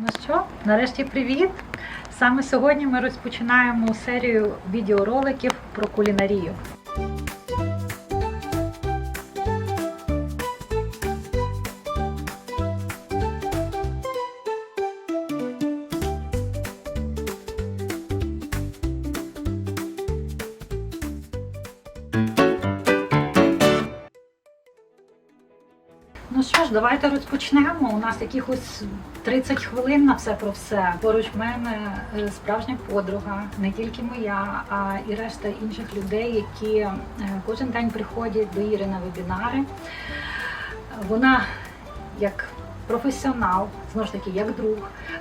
Ну що, нарешті привіт! Саме сьогодні ми розпочинаємо серію відеороликів про кулінарію. Давайте розпочнемо. У нас якихось 30 хвилин на все про все. Поруч мене е, справжня подруга, не тільки моя, а і решта інших людей, які е, кожен день приходять до Іри на вебінари. Вона як професіонал, знову ж таки, як друг,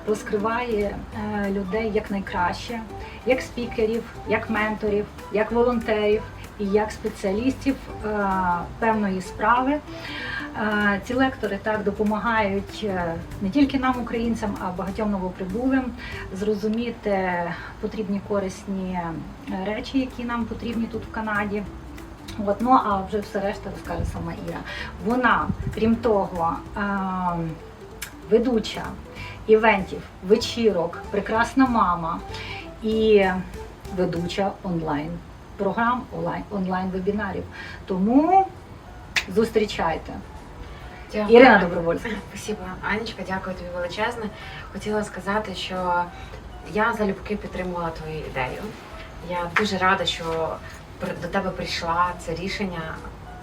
розкриває е, людей як найкраще, як спікерів, як менторів, як волонтерів і як спеціалістів певної справи. Ці лектори так допомагають е, не тільки нам, українцям, а багатьом новоприбулим зрозуміти потрібні корисні е, речі, які нам потрібні тут в Канаді. От, ну а вже все решта розкаже сама Іра. Вона, крім того, е, ведуча івентів, вечірок, прекрасна мама і ведуча онлайн програм, онлайн, онлайн вебінарів. Тому зустрічайте. Дякую. Ірина Добровольська. Спасибо, Анечка, дякую тобі величезне. Хотіла сказати, що я залюбки підтримувала твою ідею. Я дуже рада, що до тебе прийшла це рішення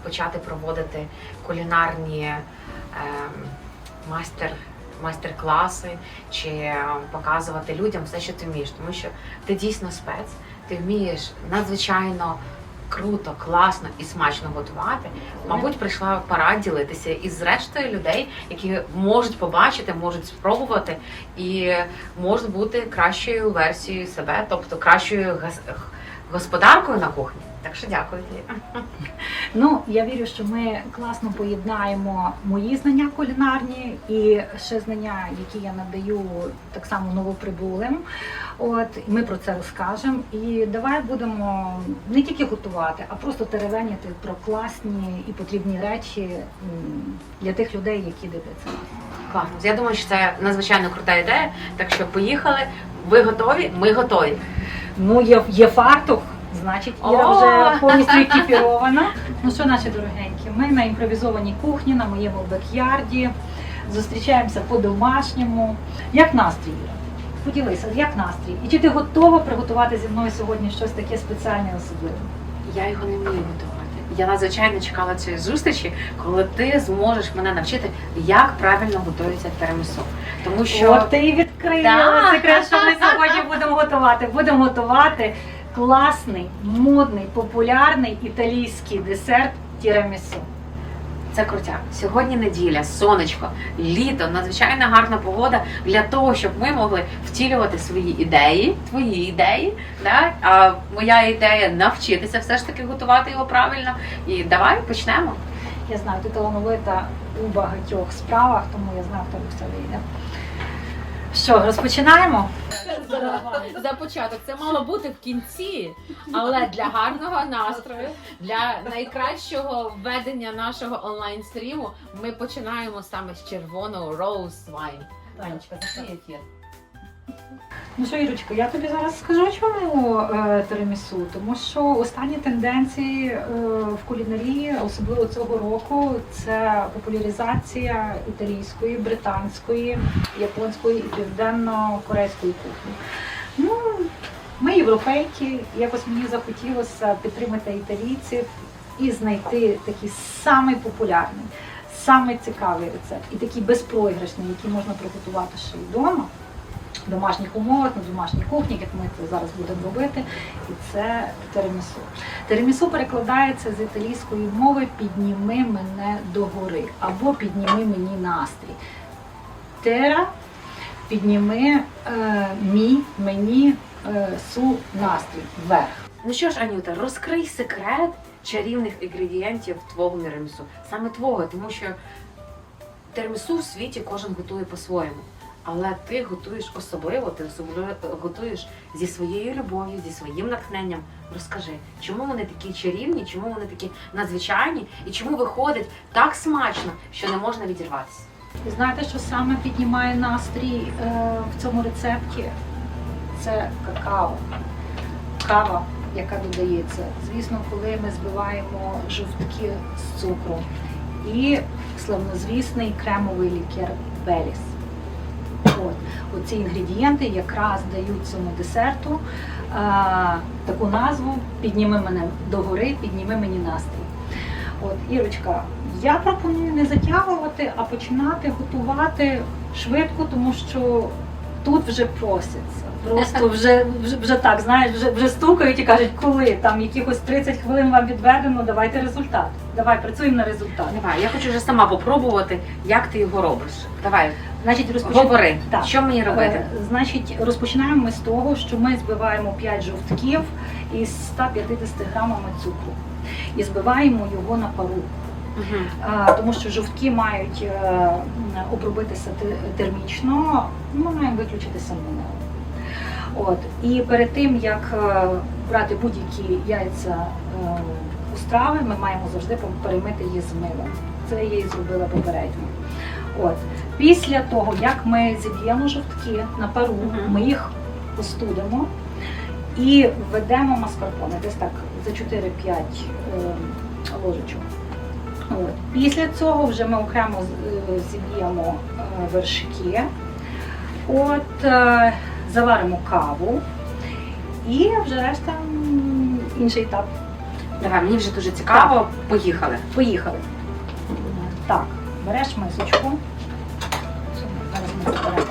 почати проводити кулінарні ем, майстер, майстер-класи чи е, показувати людям все, що ти вмієш. Тому що ти дійсно спец, ти вмієш надзвичайно круто, класно і смачно готувати. Мабуть, прийшла пора ділитися із рештою людей, які можуть побачити, можуть спробувати і можуть бути кращою версією себе, тобто кращою господаркою на кухні. Так що дякую тобі. Ну, я вірю, що ми класно поєднаємо мої знання кулінарні і ще знання, які я надаю так само новоприбулим. От ми про це розкажемо. І давай будемо не тільки готувати, а просто теревеніти про класні і потрібні речі для тих людей, які дивляться нас. Класно. Я думаю, що це надзвичайно крута ідея. Так що поїхали. Ви готові? Ми готові. Ну, є, є фартух, значить, я О! вже повністю екіпірована. Ну що, наші дорогенькі, ми на імпровізованій кухні, на моєму бекярді. Зустрічаємося по-домашньому. Як настрій, Іра? Поділися, як настрій? І чи ти готова приготувати зі мною сьогодні щось таке спеціальне і особливе? Я його не вмію готувати. Я надзвичайно чекала цієї зустрічі, коли ти зможеш мене навчити, як правильно готується тирамісу. Тому що О, ти відкрила Да. секрет, що ми сьогодні будемо готувати. Будемо готувати класний, модний, популярний італійський десерт тірамісу. Це крутяк. Сьогодні неділя, сонечко, літо, надзвичайно гарна погода для того, щоб ми могли втілювати свої ідеї, твої ідеї. Да? А моя ідея навчитися все ж таки готувати його правильно. І давай почнемо. Я знаю, ти талановита у багатьох справах, тому я знаю, в тебе все вийде. Що, розпочинаємо? За початок це мало бути в кінці, але для гарного настрою, для найкращого введення нашого онлайн стріму ми починаємо саме з червоного Rose Wine. Танечка, що ефір. Ну що, Ірочка, я тобі зараз скажу, чому е, тирамісу. Тому що останні тенденції е, в кулінарії, особливо цього року, це популяризація італійської, британської, японської і південно-корейської кухні. Ну, ми європейки, якось мені захотілося підтримати італійців і знайти такий самий популярний, самий цікавий рецепт і такий безпроіграшний, який можна приготувати ще й вдома домашніх умовах, на домашній кухні, як ми це зараз будемо робити, і це теремісу. Теремісу перекладається з італійської мови підніми мене догори або підніми мені настрій. Тера підніми е, мій, мені е, су настрій вверх. Ну що ж, Анюта, розкрий секрет чарівних інгредієнтів твого тирамісу. Саме твого, тому що тирамісу в світі кожен готує по-своєму. Але ти готуєш особливо, ти особливо готуєш зі своєю любов'ю, зі своїм натхненням. Розкажи, чому вони такі чарівні, чому вони такі надзвичайні, і чому виходить так смачно, що не можна відірватися. Знаєте, що саме піднімає настрій е, в цьому рецепті? Це какао. Кава, яка додається. Звісно, коли ми збиваємо жовтки з цукром і славнозвісний кремовий лікер Беліс. От. Оці інгредієнти якраз дають цьому десерту а, таку назву Підніми мене догори, підніми мені настрій. От, Ірочка, я пропоную не затягувати, а починати готувати швидко, тому що тут вже просяться. Просто вже, вже, вже так, знаєш, вже, вже стукають і кажуть, коли там якихось 30 хвилин вам відведено, давайте результат. Давай працюємо на результат. Давай, я хочу вже сама попробувати, як ти його робиш. Давай, Значить, розпочинаємо. говори, Так. що мені робити? Е, Значить, розпочинаємо ми з того, що ми збиваємо 5 жовтків із 150 грамами цукру і збиваємо його на пару. Угу. Тому що жовтки мають е, обробитися термічно, ми маємо виключити сальмонелу. От. І перед тим, як брати будь-які яйця у страви, ми маємо завжди перемити її з милом. Це я і зробила попередньо. От. Після того, як ми зіб'ємо жовтки на пару, Мгм. ми їх остудимо і введемо маскарпоне, десь так за 4-5 е, ложечок. От. Після цього вже ми окремо е, зіб'ємо е, вершки, от, е, заваримо каву і вже решта інший етап. Давай, мені вже дуже цікаво. Поїхали. Поїхали. Так, береш мисочку. Зараз ми зберемо.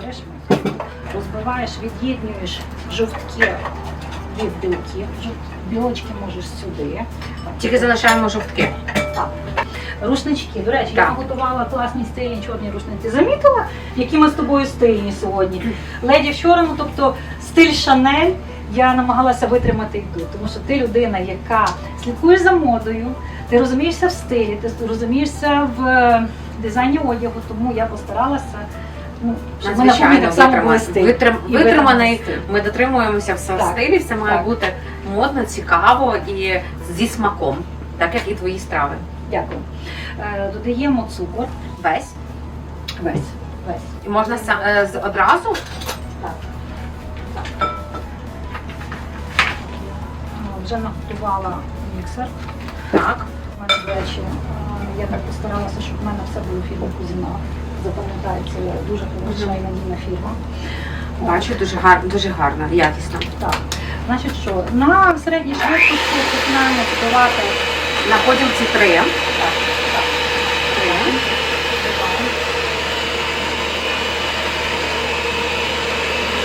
Береш мисочку, розбиваєш, від'єднуєш жовтки від білків. Білочки можеш сюди. Тільки залишаємо жовтки. Рушнички. До речі, я готувала класні стильні чорні рушниці. Замітила, які ми з тобою стильні сьогодні? Леді в чорному, тобто стиль Шанель. Я намагалася витримати тут, тому що ти людина, яка слідкуєш за модою, ти розумієшся в стилі, ти розумієшся в е, дизайні одягу, тому я постаралася. Ну, щоб ми Надзвичайно так само були витриманий. стиль. І витриманий. стиль. Ми дотримуємося все в Так, стилі, все має так. бути модно, цікаво і зі смаком, так як і твої страви. Дякую. Е, Додаємо цукор. Весь. Весь. Весь. І можна сам е, з- одразу. Так. Е, Вже наготувала міксер. Так. Мене, речі, е, я так постаралася, щоб в мене все було фірма Кузіна. Запам'ятається дуже хороша і надійна фірма. Бачу, дуже гарно, дуже гарно, якісно. Так. Значить що, на середній швидкості починаємо готувати. На потім ці три. Так, так. Три.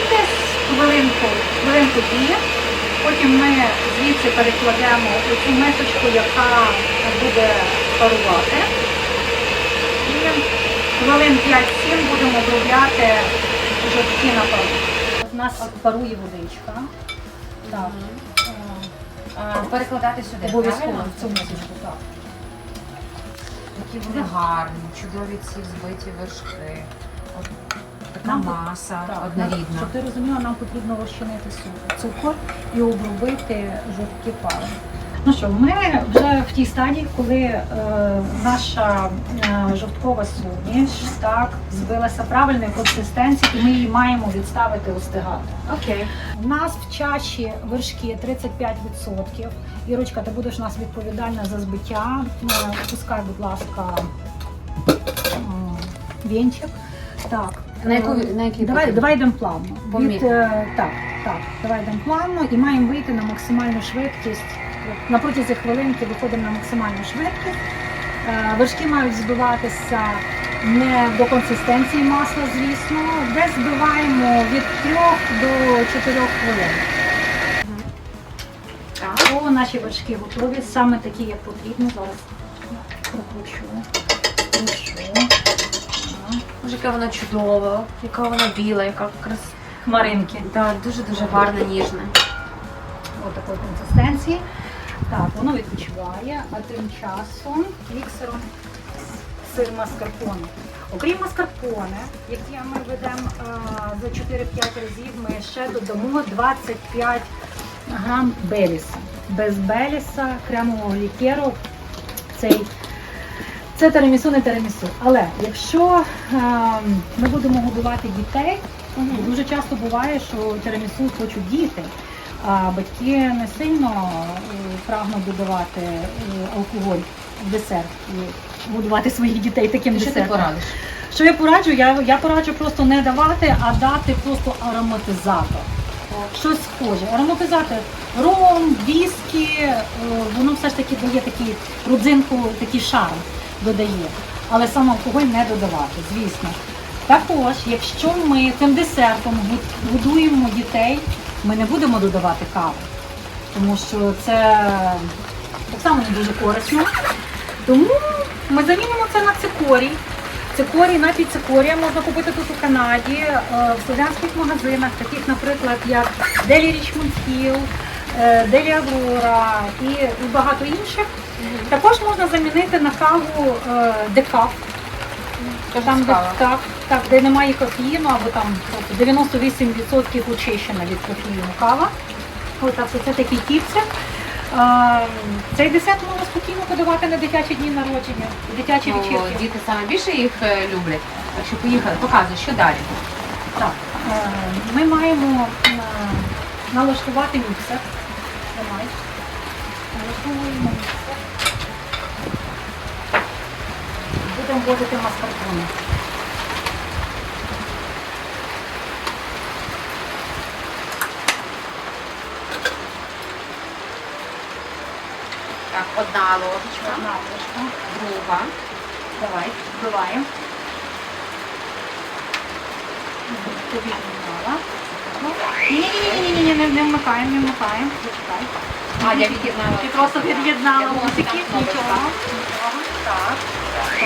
Десь хвилинку, хвилинку дві. Потім ми звідси перекладемо цю мисочку, яка буде парувати. І хвилин 5-7 будемо обробляти жовтки на пару. У нас парує водичка. Так. Перекладати сюди. Обов'язково в цю мисочку. Так. Які вони гарні, чудові ці збиті вершки. От Така Нам- маса Так, однорідна. Щоб ти розуміла, нам потрібно розчинити цукор і обробити жовтки пари. Ну що, ми вже в тій стадії, коли е, наша е, жовткова суміш так збилася правильної консистенції, і ми її маємо відставити остигати. Окей. У нас в чаші вершки 35%. Ірочка, ти будеш у нас відповідальна за збиття. Е, Пускай, будь ласка, вінчик. Так. На яку на який Давай, давай йдемо плавно. Від, е, так, так, давай йдемо плавно і маємо вийти на максимальну швидкість. От На протязі хвилинки виходимо на максимальну швидкість. Е, Вершки мають збиватися не до консистенції масла, звісно. Десь збиваємо від 3 до 4 хвилин. Так. О, наші вершки готові, саме такі, як потрібно. Зараз прокручу. Боже, яка вона чудова, яка вона біла, яка крас... Хмаринки. Да, дуже дуже гарна, ніжна. Ось такої консистенції. Так, воно відпочиває, а тим часом міксером сир маскарпоне. Окрім маскарпоне, яке ми ведемо е, за 4-5 разів, ми ще додамо 25 грам беліса. Без беліса, кремового лікеру, цей, Це теремісу, не теремісу. Але якщо ем, ми будемо годувати дітей, дуже часто буває, що теремісу хочуть діти, а батьки не сильно е, прагнуть додавати е, алкоголь в десерт і годувати своїх дітей таким Що ти порадиш? Що я пораджу? Я, я пораджу просто не давати, а дати просто ароматизатор. Щось схоже. Ароматизатор ром, віскі, е, воно все ж таки дає такий родзинку, такий шарм додає. Але сам алкоголь не додавати, звісно. Також, якщо ми тим десертом годуємо дітей, ми не будемо додавати каву, тому що це так само не дуже корисно. Тому ми замінимо це на цикорій. Цикорій, напій цикорія можна купити тут у Канаді, е, в слов'янських магазинах, таких, наприклад, як Делі Річмонд Хіл, е, Делі Аврора і, багато інших. Також можна замінити на каву е, декаф, там, де, так, так, де немає кофеїну, або там тобто 98% очищена від кофеїну кава. Ось так, це такі кіпси. Е, Цей десерт можна спокійно подавати на дитячі дні народження, дитячі Ну, вечірки. діти саме більше їх е, люблять. Так що поїхали, показуй, що далі. Так, е, ми маємо е, налаштувати міксер. Давай. Налаштовуємо міксер. Будемо вводити маскарпоне. Так, одна ложечка, Одна ложка. друга. Давай, вбиваємо. Тобі вмикала. Ні-ні-ні, не, не вмикаємо, не вмикаємо. Зачекай. А, я від'єднала. Ти просто від'єднала музики. Нічого. Так. Це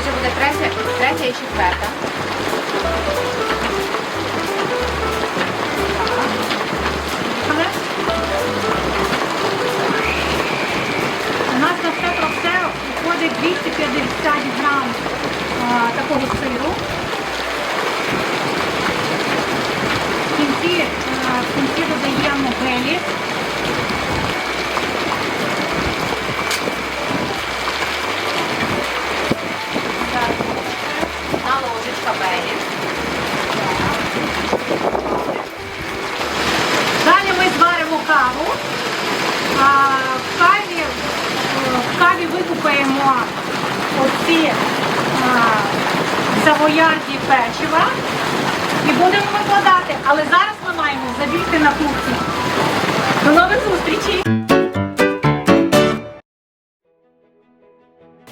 вже буде третя, третя і четверта. У нас на все про все входить 250 грам а, такого сиру. В кінці, в кінці додаємо белі. Одна ложечка. Далі ми зваримо каву. В каві, в каві викупаємо оці савоярді печива і будемо викладати. Але зараз маємо забігти на кухню. До нових зустрічей!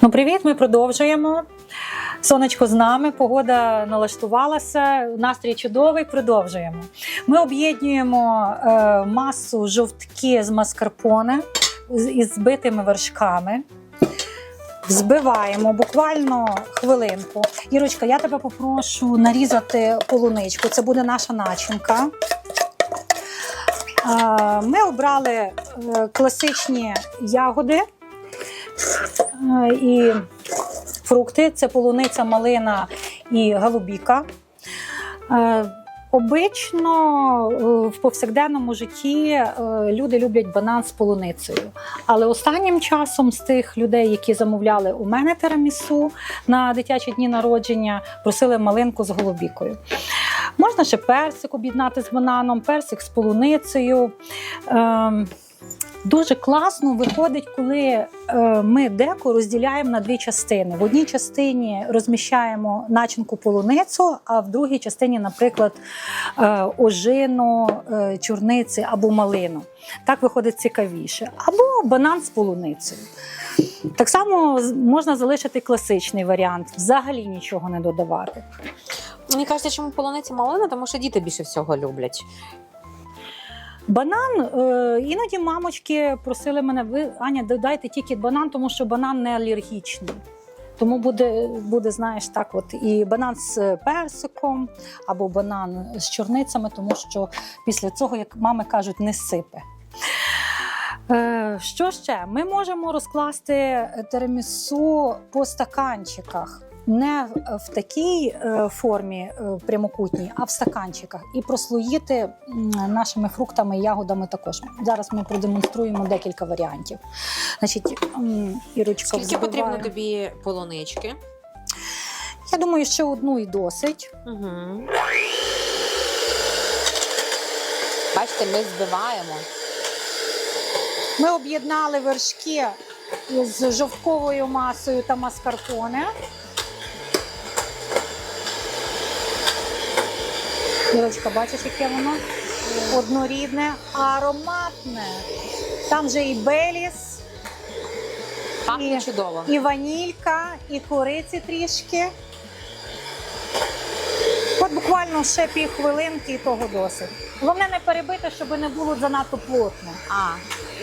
Ну, привіт, ми продовжуємо. Сонечко з нами, погода налаштувалася, настрій чудовий. Продовжуємо. Ми об'єднуємо е, масу жовтки з маскарпоне із збитими вершками. Взбиваємо буквально хвилинку. Ірочка, я тебе попрошу нарізати полуничку. Це буде наша начинка. Е, Ми обрали е, класичні ягоди е, і фрукти. Це полуниця, малина і голубіка. Обично е, в повсякденному житті е, люди люблять банан з полуницею. Але останнім часом з тих людей, які замовляли у мене тирамісу на дитячі дні народження, просили малинку з голубікою. Можна ще персик об'єднати з бананом, персик з полуницею. Дуже класно виходить, коли е, ми деко розділяємо на дві частини. В одній частині розміщаємо начинку полуницю, а в другій частині, наприклад, е, ожину, е, чорниці або малину. Так виходить цікавіше. Або банан з полуницею. Так само можна залишити класичний варіант, взагалі нічого не додавати. Мені кажеться, чому полуниця малина, тому що діти більше всього люблять. Банан е, іноді мамочки просили мене, ви Аня, додайте тільки банан, тому що банан не алергічний. Тому буде, буде, знаєш, так, от і банан з персиком або банан з чорницями, тому що після цього, як мами кажуть, не сипе. Е, що ще? Ми можемо розкласти теремісу по стаканчиках. Не в такій е, формі е, прямокутній, а в стаканчиках, і прослоїти нашими фруктами і ягодами також. Зараз ми продемонструємо декілька варіантів. Значить, Ірочка Скільки взбиває. потрібно тобі полунички? Я думаю, ще одну і досить. Угу. Бачите, ми збиваємо. Ми об'єднали вершки з жовтковою масою та маскарпоне. Ірочка, бачиш, яке воно однорідне, ароматне. Там же і беліс, Пахне І- чудово. і ванілька, і кориці трішки. От буквально ще пів хвилинки і того досить. Головне не перебити, щоб не було занадто плотно. А,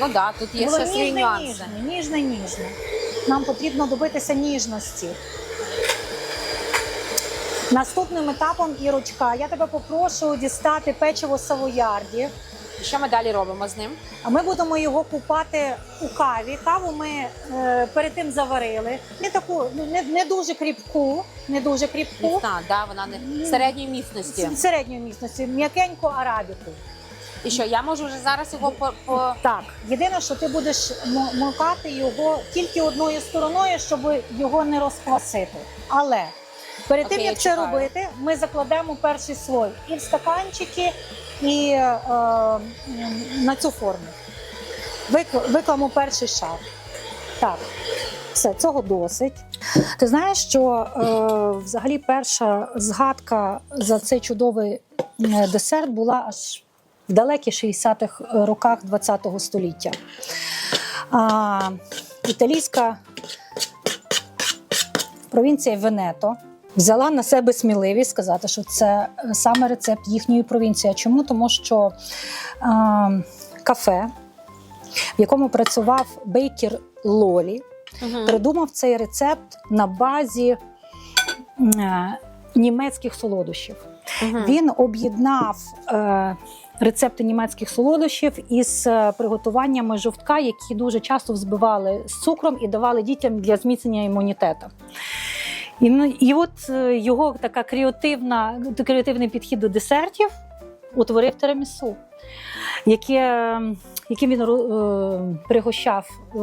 ну так, да, тут є Було ще свої ніжне, нюанси. ніжне, ніжне, ніжне. Нам потрібно добитися ніжності. Наступним етапом, Ірочка, я тебе попрошу дістати печиво савоярді. Що ми далі робимо з ним? А ми будемо його купати у каві. Каву ми е, перед тим заварили. Не таку, не, не дуже кріпку, не дуже кріпку. Міцна, да, вона не середньої міцності. С- Середньої міцності, м'якеньку арабіку. І що, я можу вже зараз його по, по... Так, єдине, що ти будеш м- макати його тільки одною стороною, щоб його не розквасити. Але перед тим як це робити, ми закладемо перший слой і в стаканчики, і е, на цю форму. Вик- Викладемо перший шар. Так, все, цього досить. Ти знаєш, що е, взагалі перша згадка за цей чудовий десерт була аж в далеких 60-х роках ХХ століття. А, італійська провінція Венето взяла на себе сміливість сказати, що це е, саме рецепт їхньої провінції. Чому? Тому що а, кафе, в якому працював бейкер Лолі, Мгм. придумав цей рецепт на базі е, німецьких солодощів. Мгм. Він об'єднав е, рецепти німецьких солодощів із е, приготуваннями жовтка, які дуже часто взбивали з цукром і давали дітям для зміцнення імунітету. І, ну, і от е, його така креативна, креативний підхід до десертів утворив тирамісу, яке, яким він е, пригощав е,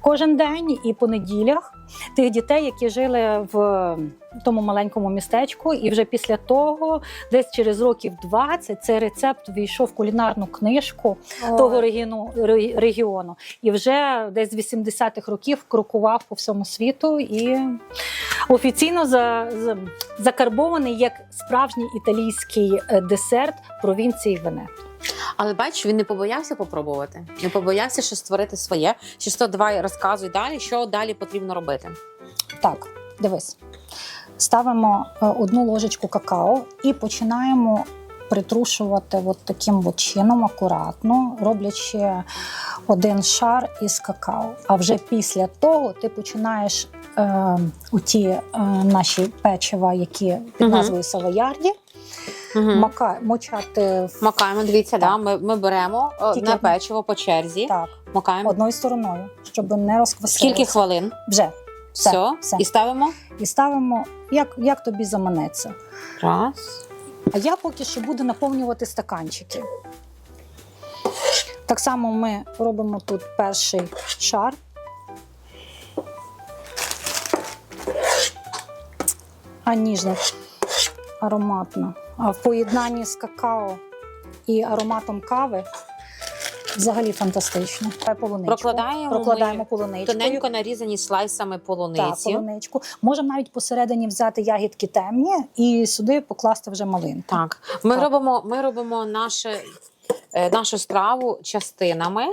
кожен день і по неділях тих дітей, які жили в тому маленькому містечку. І вже після того, десь через років 20, цей рецепт війшов в кулінарну книжку того регіону, регіону. І вже десь з 80-х років крокував по всьому світу і офіційно за, за, закарбований як справжній італійський е, десерт провінції Венето. Але бачиш, він не побоявся попробувати. Не побоявся ще створити своє. Чи то давай розказуй далі, що далі потрібно робити. Так, дивись. Ставимо е, одну ложечку какао і починаємо притрушувати от таким от чином акуратно, роблячи один шар із какао. А вже після того ти починаєш е, оті е, наші печива, які під назвою савоярді, Угу. мака, мочати в Макаємо, дивіться, Так. да, ми, ми беремо е, Тільки на печиво по черзі. так, Макаємо. одною стороною, щоб не розквасилося. Скільки хвилин? Вже. Все, Все. все. І ставимо. І ставимо, як, як тобі заманеться. Раз. А я поки що буду наповнювати стаканчики. Так само ми робимо тут перший шар. А ніжно, ароматно. В поєднанні з какао і ароматом кави взагалі фантастично. Полуничку. Прокладаємо Прокладаємо полуничкою. Тоненько нарізані слайсами Так, полуничку. Можемо навіть посередині взяти ягідки темні і сюди покласти вже малинку. Так, ми Так. робимо, ми робимо наше, е, нашу страву частинами.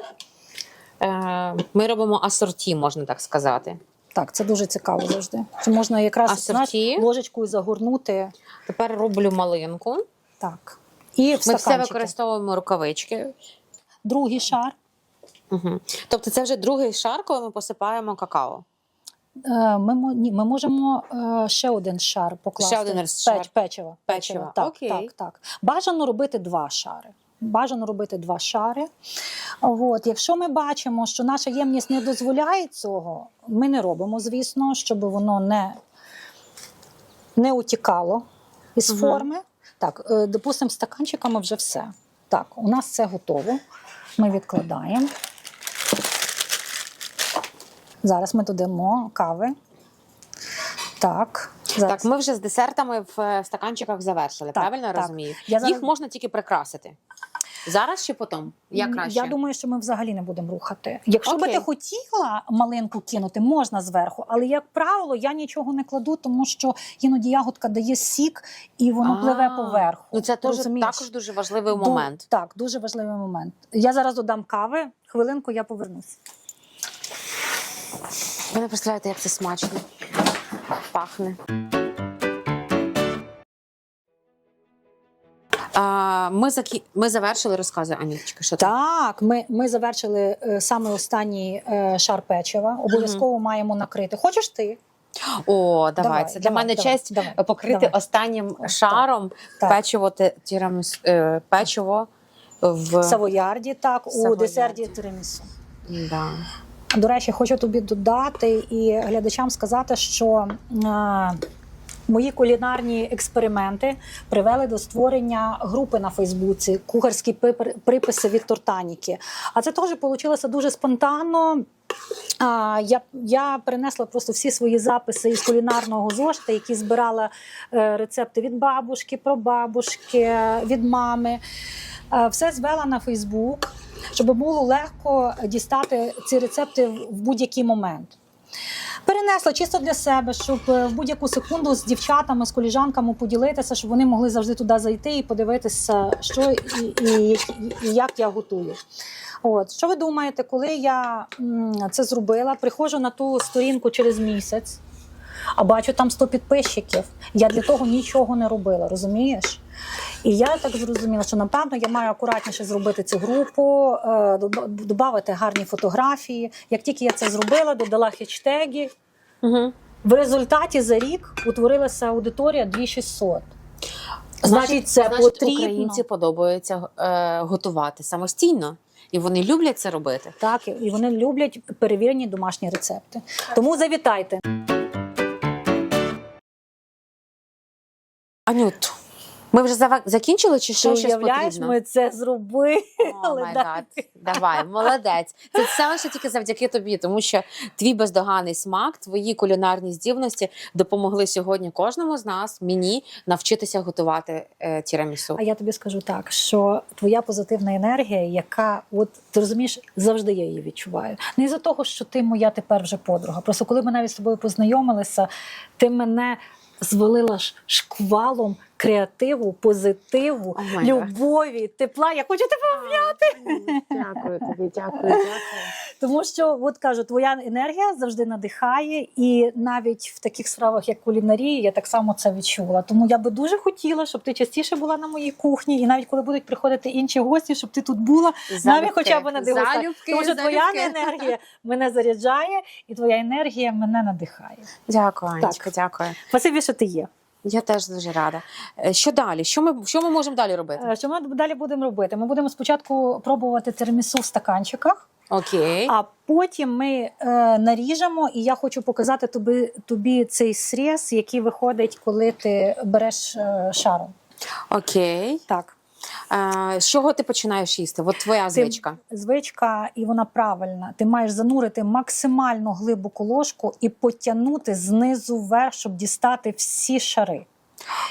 Е, Ми робимо асорті, можна так сказати. Так, це дуже цікаво завжди. Це можна якраз знаєш, ложечкою загорнути. Тепер роблю малинку. Так. І в Ми все стаканчики. використовуємо рукавички. Другий шар. Угу. Тобто це вже другий шар, коли ми посипаємо какао. Е, Ми, мо- ні, ми можемо е, ще один шар покласти. Ще один Печ- шар. Печиво. Печиво. Так, Окей. так, так. Бажано робити два шари. Бажано робити два шари. От, якщо ми бачимо, що наша ємність не дозволяє цього, ми не робимо, звісно, щоб воно не не утікало із Мгм. форми. Так, е, допустимо, стаканчиками вже все. Так, у нас це готово. Ми відкладаємо. Зараз ми додамо кави. Так. Зараз. Так, ми вже з десертами в е, стаканчиках завершили, Так, правильно я так. розумію? Я зараз- Їх можна тільки прикрасити. Зараз чи потім? Як краще? Я думаю, що ми взагалі не будемо рухати. Якщо би ти хотіла малинку кинути, можна зверху, але як правило, я нічого не кладу, тому що іноді ягодка дає сік і воно А, пливе поверху. Ну це теж також дуже важливий Ду- момент. Так, дуже важливий момент. Я зараз додам кави. Хвилинку я повернусь. Ви не представляєте, як це смачно пахне. А, ми, закі... ми завершили розкази, Анічка. Що там? Так, ми, ми завершили е, саме останній е, шар печива. Обов'язково маємо накрити. Хочеш ти? О, давай. Давай, це для давай, мене давай, честь давай, покрити давай. останнім шаром так. печиво ти- тіраміс, е, печиво в Савоярді, так, у Савоярді. десерті тирамісу. Да. До речі, хочу тобі додати і глядачам сказати, що е, мої кулінарні експерименти привели до створення групи на Фейсбуці кухарські приписи від Тортаніки. А це теж вийшло дуже спонтанно. А, я, я перенесла просто всі свої записи із кулінарного зошита, які збирала е, рецепти від бабушки, прабабушки, від мами. Е, все звела на Фейсбук, щоб було легко дістати ці рецепти в будь-який момент. Перенесла чисто для себе, щоб е, в будь-яку секунду з дівчатами, з коліжанками поділитися, щоб вони могли завжди туди зайти і подивитися, що і, і, і як я готую. От що ви думаєте, коли я це зробила? Приходжу на ту сторінку через місяць, а бачу там 100 підписчиків. Я для того нічого не робила, розумієш? І я так зрозуміла, що напевно я маю акуратніше зробити цю групу, е, додати гарні фотографії. Як тільки я це зробила, додала хештеги. Угу. В результаті за рік утворилася аудиторія 2600. Значить, це значить, потрібно. українці подобається е, готувати самостійно, і вони люблять це робити. Так, і вони люблять перевірені домашні рецепти. Тому завітайте. Анют, ми вже зава- закінчили чи ще Ти щось уявляєш, потрібно? ми це зробили. О, май гад. Давай, молодець. Це все лише тільки завдяки тобі, тому що твій бездоганний смак, твої кулінарні здібності допомогли сьогодні кожному з нас, мені, навчитися готувати е, тірамісу. А я тобі скажу так, що твоя позитивна енергія, яка, от ти розумієш, завжди я її відчуваю. Не із-за того, що ти моя тепер вже подруга. Просто коли ми навіть з тобою познайомилися, ти мене звалила ж шквалом креативу, позитиву, гад. любові, тепла. Я хочу тебе Дякую тобі, дякую, дякую. Тому що, от кажу, твоя енергія завжди надихає, і навіть в таких справах, як кулінарія, я так само це відчула. Тому я би дуже хотіла, щоб ти частіше була на моїй кухні, і навіть коли будуть приходити інші гості, щоб ти тут була, навіть хоча б на. Залюбки, Тому що твоя залюбки. енергія мене заряджає, і твоя енергія мене надихає. Дякую, Анечка, Так. дякую. Спасибі, що ти є. Я теж дуже рада. Е, Що далі? Що ми, що ми можемо далі робити? Е, Що ми далі будемо робити? Ми будемо спочатку пробувати термісу в стаканчиках. Окей. А потім ми е, наріжемо, і я хочу показати тобі, тобі цей сріз, який виходить, коли ти береш е, шаром. Окей. Так, з чого ти починаєш їсти? От твоя звичка. звичка, і вона правильна. Ти маєш занурити максимально глибоку ложку і потягнути знизу вверх, щоб дістати всі шари.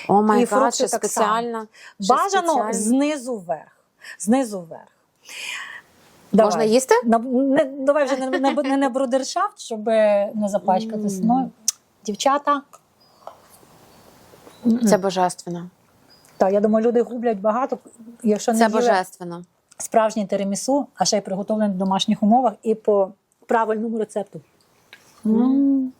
О май гад, так спеціально. Бажано спеціально. знизу вверх. Знизу вверх. Можна їсти? На, не, давай вже не, не, не, не брудершафт, щоб не запачкатись. Мм. Ну, дівчата. Це божественно. Так, я думаю, люди гублять багато, якщо не Це їли божественно. справжнє тирамісу, а ще й приготовлене в домашніх умовах і по правильному рецепту. М.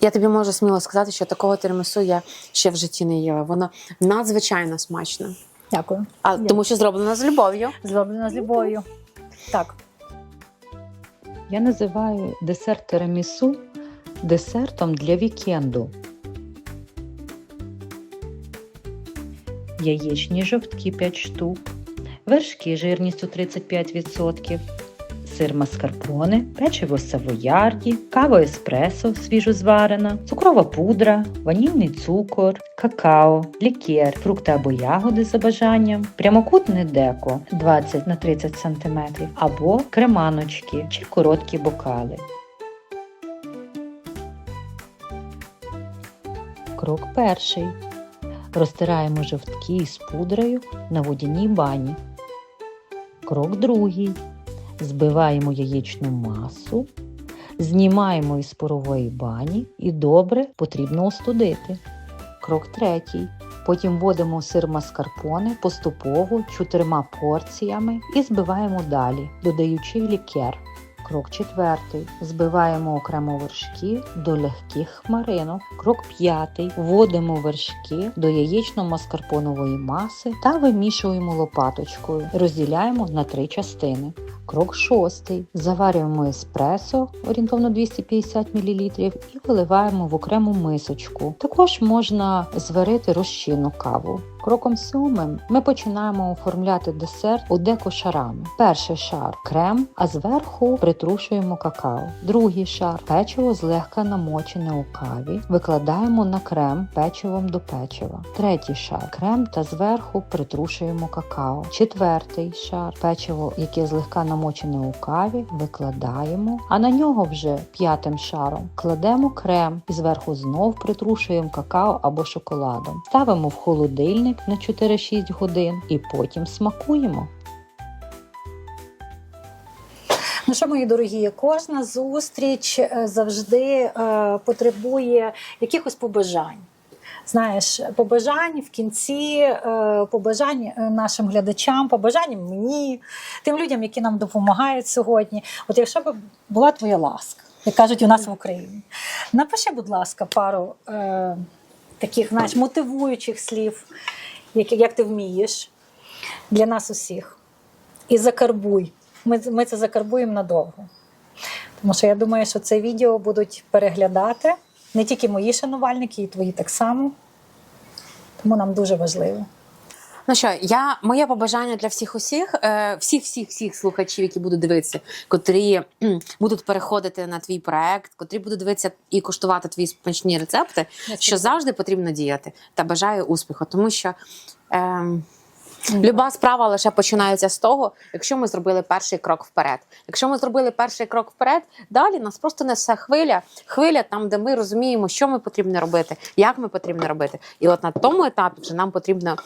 Я тобі можу сміло сказати, що такого тирамісу я ще в житті не їла. Воно надзвичайно смачне. Дякую. А Я- тому що зроблено з любов'ю. Зроблено з любов'ю. Так. Я називаю десерт тирамісу десертом для вікенду. Яєчні жовтки 5 штук, вершки жирністю 35%, сир маскарпоне, печиво савоярді, кава еспресо свіжозварена, цукрова пудра, ванільний цукор, какао, лікер, фрукти або ягоди за бажанням, прямокутне деко 20 на 30 см або креманочки чи короткі бокали. Крок перший. Розтираємо жовтки із пудрою на водяній бані. Крок другий. Збиваємо яєчну масу, знімаємо із парової бані і добре потрібно остудити. Крок третій. Потім вводимо сир маскарпоне поступово чотирма порціями і збиваємо далі, додаючи лікер. Крок четвертий. Збиваємо окремо вершки до легких хмаринок. Крок п'ятий. Вводимо вершки до яєчно-маскарпонової маси та вимішуємо лопаточкою. Розділяємо на три частини. Крок шостий. Заварюємо еспресо орієнтовно 250 мл і виливаємо в окрему мисочку. Також можна зварити розчинну каву. Кроком сьомим ми починаємо оформляти десерт у деко шарами. Перший шар крем, а зверху притрушуємо какао. Другий шар печиво злегка намочене у каві. Викладаємо на крем печивом до печива. Третій шар крем та зверху притрушуємо какао. Четвертий шар печиво, яке злегка намочене у каві, викладаємо, а на нього вже п'ятим шаром кладемо крем і зверху знов притрушуємо какао або шоколадом. Ставимо в холодильник на 4-6 годин і потім смакуємо. Ну що, мої дорогі, кожна зустріч е, завжди е, потребує якихось побажань. Знаєш, побажань в кінці, е, побажань нашим глядачам, побажань мені, тим людям, які нам допомагають сьогодні. От якщо б була твоя ласка, як кажуть у нас в Україні, напиши, будь ласка, пару таких знаєш, мотивуючих слів, як, як ти вмієш для нас усіх. І закарбуй. Ми, ми це закарбуємо надовго. Тому що я думаю, що це відео будуть переглядати не тільки мої шанувальники, і твої так само. Тому нам дуже важливо. Ну що, я моє побажання для всіх усіх, е, всіх, всіх, всіх слухачів, які будуть дивитися, котрі будуть переходити на твій проект, котрі будуть дивитися і куштувати твої смачні рецепти, що завжди потрібно діяти. Та бажаю успіху, тому що. Ем, Люба справа лише починається з того, якщо ми зробили перший крок вперед. Якщо ми зробили перший крок вперед, далі нас просто несе хвиля, хвиля там, де ми розуміємо, що ми потрібно робити, як ми потрібно робити. І от на тому етапі вже нам потрібно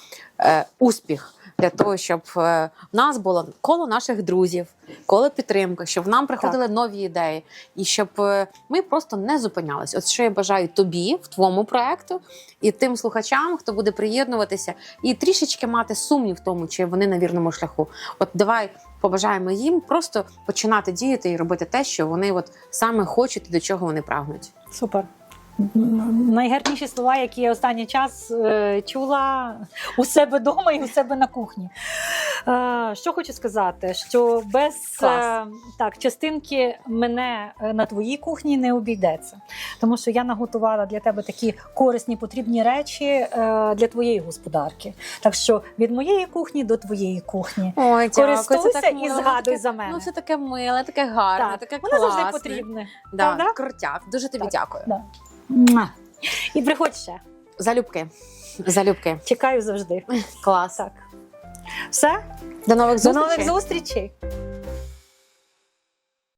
е, успіх для того, щоб е, в нас було коло наших друзів, коло підтримки, щоб нам приходили нові ідеї, і щоб е, ми просто не зупинялись. От що я бажаю тобі в твоєму проекту і тим слухачам, хто буде приєднуватися, і трішечки мати сумнів в тому, чи вони на вірному шляху. От давай побажаємо їм просто починати діяти і робити те, що вони от саме хочуть і до чого вони прагнуть. Супер. Найгарніші слова, які я останній час е, чула у себе вдома і у себе на кухні. Е, що хочу сказати, що без е, Клас. так, частинки мене на твоїй кухні не обійдеться. Тому що я наготувала для тебе такі корисні, потрібні речі для твоєї господарки. Так що від моєї кухні до твоєї кухні. Ой, Користуйся і згадуй за мене. Ну, це таке миле, таке гарне, Так, таке воно завжди потрібне. Да, крутяк. Дуже тобі Так. дякую. Да. І приходь ще. Залюбки. Залюбки. Чекаю завжди. Клас. Так. Все? До нових До нових зустрічей.